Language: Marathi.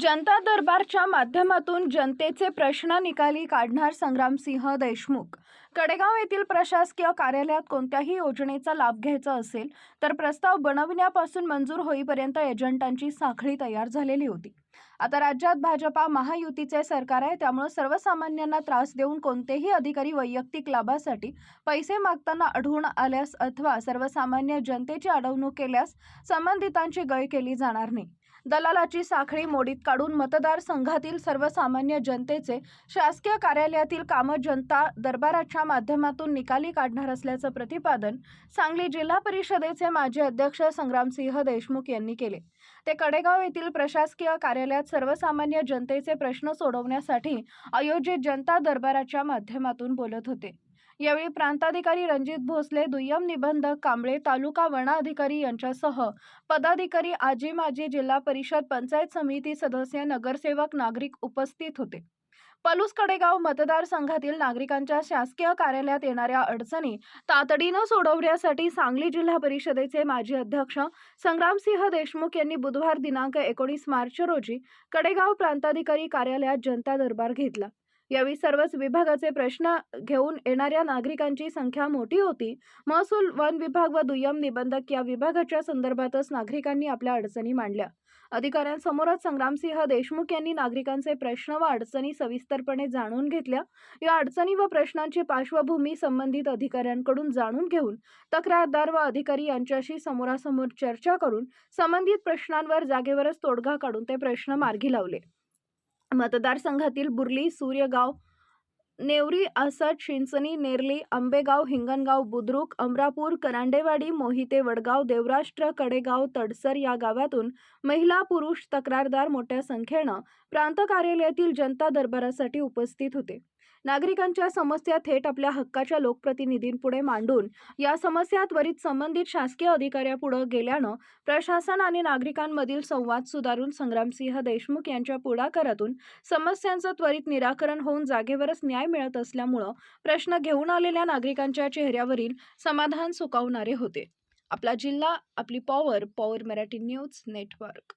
जनता दरबारच्या माध्यमातून जनतेचे प्रश्न निकाली काढणार संग्रामसिंह देशमुख. कडेगाव येथील प्रशासकीय कार्यालयात कोणत्याही योजनेचा लाभ घ्यायचा असेल तर प्रस्ताव बनविण्यापासून मंजूर होईपर्यंत एजंटांची साखळी तयार झालेली होती. आता राज्यात भाजपा महायुतीचे सरकार आहे त्यामुळे सर्वसामान्यांना त्रास देऊन कोणतेही अधिकारी वैयक्तिक लाभासाठी पैसे मागताना आढळून आल्यास अथवा सर्वसामान्य जनतेची अडवणूक केल्यास संबंधितांची गय केली जाणार नाही. दलालाची साखळी मोडीत काढून मतदारसंघातील सर्वसामान्य जनतेचे शासकीय कार्यालयातील कामं जनता दरबाराच्या माध्यमातून निकाली काढणार असल्याचं प्रतिपादन सांगली जिल्हा परिषदेचे माजी अध्यक्ष संग्रामसिंह देशमुख यांनी केले. ते कडेगाव येथील प्रशासकीय कार्यालयात सर्वसामान्य जनतेचे प्रश्न सोडवण्यासाठी आयोजित जनता दरबाराच्या माध्यमातून बोलत होते. यावेळी प्रांताधिकारी रणजित भोसले दुय्यम निबंधक कांबळे तालुका वनाधिकारी यांच्यासह पदाधिकारी आजी माजी जिल्हा परिषद पंचायत समिती सदस्य नगरसेवक नागरिक उपस्थित होते. पलूस कडेगाव मतदारसंघातील नागरिकांच्या शासकीय कार्यालयात येणाऱ्या अडचणी तातडीनं सोडवण्यासाठी सांगली जिल्हा परिषदेचे माजी अध्यक्ष संग्रामसिंह देशमुख यांनी बुधवार दिनांक एकोणीस मार्च रोजी कडेगाव प्रांताधिकारी कार्यालयात जनता दरबार घेतला. यावेळी सर्वच विभागाचे प्रश्न घेऊन येणाऱ्या नागरिकांची संख्या मोठी होती. महसूल वन विभाग व दुय्यम निबंधक या विभागाच्या संदर्भातच नागरिकांनी आपल्या अडचणी मांडल्या. अधिकाऱ्यांसमोरच संग्रामसिंह देशमुख यांनी नागरिकांचे प्रश्न व अडचणी सविस्तरपणे जाणून घेतल्या. या अडचणी व प्रश्नांची पार्श्वभूमी संबंधित अधिकाऱ्यांकडून जाणून घेऊन तक्रारदार व अधिकारी यांच्याशी समोरासमोर चर्चा करून संबंधित प्रश्नांवर जागेवरच तोडगा काढून ते प्रश्न मार्गी लावले. मतदारसंघातील बुर्ली सूर्यगाव नेवरी आसट शिंचणी नेरली आंबेगाव हिंगणगाव बुद्रुक अमरापूर करांडेवाडी मोहिते वडगाव देवराष्ट्र कडेगाव तडसर या गावातून महिला पुरुष तक्रारदार मोठ्या संख्येनं प्रांत कार्यालयातील जनता दरबारासाठी उपस्थित होते. नागरिकांच्या समस्या थेट आपल्या हक्काच्या लोकप्रतिनिधींपुढे मांडून या समस्या त्वरित संबंधित शासकीय अधिकाऱ्यापुढे गेल्यानं प्रशासन आणि नागरिकांमधील संवाद सुधारून संग्रामसिंह देशमुख यांच्या पुढाकारातून समस्यांचं त्वरित निराकरण होऊन जागेवरच न्याय मिळत असल्यामुळं प्रश्न घेऊन आलेल्या नागरिकांच्या चेहऱ्यावरील समाधान सुकावणारे होते. आपला जिल्हा आपली power power Marathi news network.